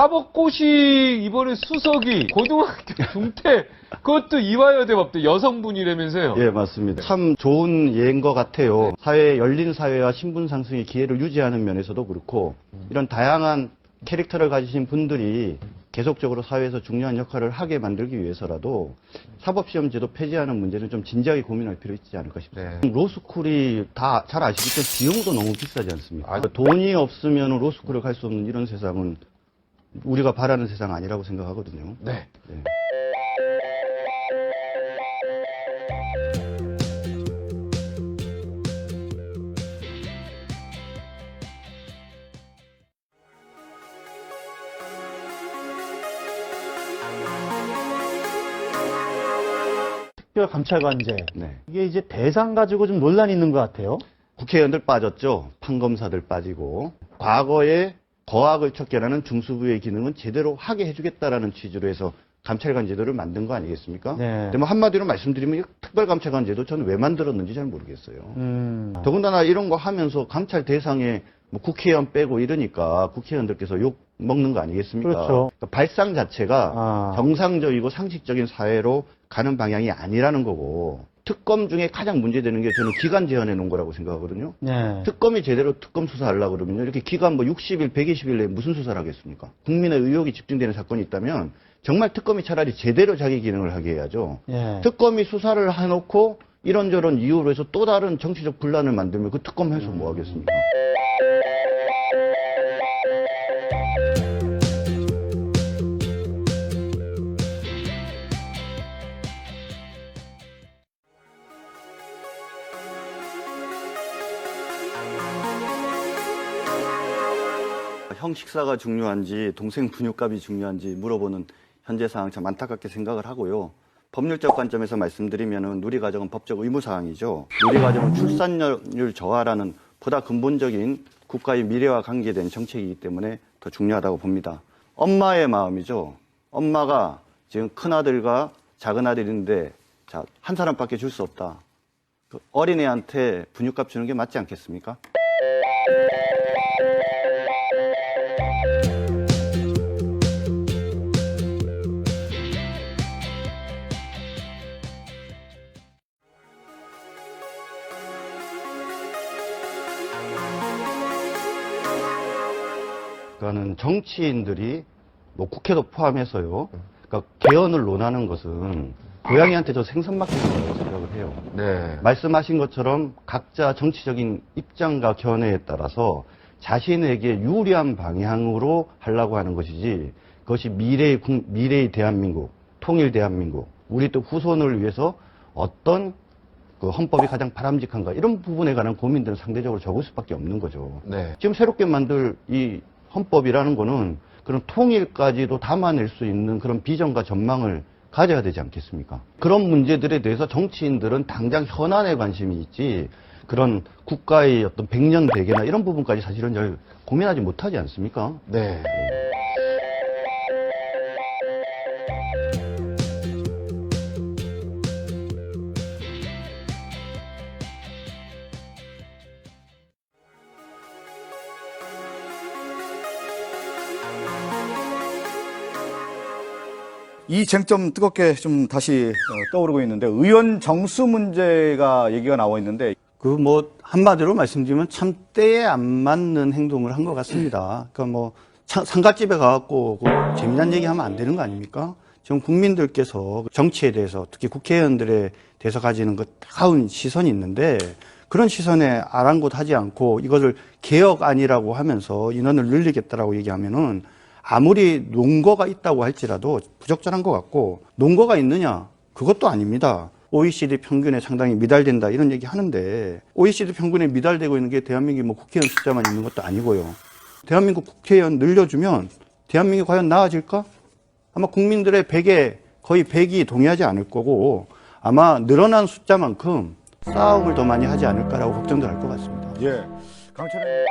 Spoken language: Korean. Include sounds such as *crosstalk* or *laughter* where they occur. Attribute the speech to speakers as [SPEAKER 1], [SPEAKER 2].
[SPEAKER 1] 사법고시 이번에 수석이 고등학교 *laughs* 중퇴 그것도 이화여대 법대 여성분이라면서요.
[SPEAKER 2] 예, 맞습니다. 참 좋은 예인 것 같아요. 사회, 열린 사회와 신분 상승의 기회를 유지하는 면에서도 그렇고, 이런 다양한 캐릭터를 가지신 분들이 계속적으로 사회에서 중요한 역할을 하게 만들기 위해서라도 사법시험 제도 폐지하는 문제는 좀 진지하게 고민할 필요 있지 않을까 싶습니다.
[SPEAKER 1] 네.
[SPEAKER 2] 로스쿨이 다 잘 아시겠지만 비용도 너무 비싸지 않습니까?
[SPEAKER 1] 아,
[SPEAKER 2] 돈이 없으면 로스쿨을 갈 수 없는 이런 세상은 우리가 바라는 세상 아니라고 생각하거든요.
[SPEAKER 1] 네.
[SPEAKER 2] 네.
[SPEAKER 3] 특별 감찰관제
[SPEAKER 2] 네.
[SPEAKER 3] 이게 이제 대상 가지고 좀 논란이 있는 것 같아요.
[SPEAKER 2] 국회의원들 빠졌죠. 판검사들 빠지고 과거에 거악을 척결하는 중수부의 기능은 제대로 하게 해주겠다라는 취지로 해서 감찰관 제도를 만든 거 아니겠습니까?
[SPEAKER 3] 네.
[SPEAKER 2] 근데 뭐 한마디로 말씀드리면 이 특별감찰관 제도 저는 왜 만들었는지 잘 모르겠어요.
[SPEAKER 3] 음.
[SPEAKER 2] 더군다나 이런 거 하면서 감찰 대상에 뭐 국회의원 빼고 이러니까 국회의원들께서 욕 먹는 거 아니겠습니까?
[SPEAKER 3] 그렇죠.
[SPEAKER 2] 그러니까 발상 자체가
[SPEAKER 3] 아.
[SPEAKER 2] 정상적이고 상식적인 사회로 가는 방향이 아니라는 거고 특검 중에 가장 문제되는 게 저는 기간 제한해 놓은 거라고 생각하거든요.
[SPEAKER 3] 네.
[SPEAKER 2] 특검이 제대로 특검 수사하려고 그러면요. 이렇게 기간 뭐 60일, 120일 내에 무슨 수사를 하겠습니까? 국민의 의혹이 집중되는 사건이 있다면 정말 특검이 차라리 제대로 자기 기능을 하게 해야죠.
[SPEAKER 3] 예.
[SPEAKER 2] 특검이 수사를 해놓고 이런저런 이유로 해서 또 다른 정치적 분란을 만들면 그 특검 해서 뭐 하겠습니까? 형 식사가 중요한지 동생 분유값이 중요한지 물어보는 현재 상황 참 안타깝게 생각을 하고요. 법률적 관점에서 말씀드리면 누리과정은 법적 의무 사항이죠. 누리과정은 출산율 저하라는 보다 근본적인 국가의 미래와 관계된 정책이기 때문에 더 중요하다고 봅니다. 엄마의 마음이죠. 엄마가 지금 큰 아들과 작은 아들인데 자, 한 사람밖에 줄 수 없다. 그 어린애한테 분유값 주는 게 맞지 않겠습니까? 그러니까는 정치인들이 뭐 국회도 포함해서요. 그러니까 개헌을 논하는 것은 고양이한테 저 생선 맡기는 거라고 생각을 해요.
[SPEAKER 1] 네.
[SPEAKER 2] 말씀하신 것처럼 각자 정치적인 입장과 견해에 따라서 자신에게 유리한 방향으로 하려고 하는 것이지 그것이 미래의, 국- 미래의 대한민국, 통일 대한민국, 우리 또 후손을 위해서 어떤 그 헌법이 가장 바람직한가 이런 부분에 관한 고민들은 상대적으로 적을 수밖에 없는 거죠.
[SPEAKER 1] 네.
[SPEAKER 2] 지금 새롭게 만들 이 헌법이라는 거는 그런 통일까지도 담아낼 수 있는 그런 비전과 전망을 가져야 되지 않겠습니까? 그런 문제들에 대해서 정치인들은 당장 현안에 관심이 있지 그런 국가의 어떤 백년 대계나 이런 부분까지 사실은 잘 고민하지 못하지 않습니까?
[SPEAKER 1] 네.
[SPEAKER 4] 이 쟁점 뜨겁게 좀 다시 어, 떠오르고 있는데 의원 정수 문제가 얘기가 나와 있는데
[SPEAKER 2] 그 뭐 한마디로 말씀드리면 참 때에 안 맞는 행동을 한 것 같습니다. 그러니까 뭐 차- 상가집에 가갖고 그 재미난 얘기하면 안 되는 거 아닙니까? 지금 국민들께서 정치에 대해서 특히 국회의원들에 대해서 가지는 그 따가운 시선이 있는데 그런 시선에 아랑곳하지 않고 이것을 개혁안이라고 하면서 인원을 늘리겠다라고 얘기하면은 아무리 논거가 있다고 할지라도 부적절한 것 같고 논거가 있느냐 그것도 아닙니다. OECD 평균에 상당히 미달된다 이런 얘기 하는데 OECD 평균에 미달되고 있는 게 대한민국이 뭐 국회의원 숫자만 있는 것도 아니고요. 대한민국 국회의원 늘려주면 대한민국이 과연 나아질까? 아마 국민들의 100에 거의 100이 동의하지 않을 거고 아마 늘어난 숫자만큼 싸움을 더 많이 하지 않을까라고 걱정도 할 것 같습니다.
[SPEAKER 4] 예 강철의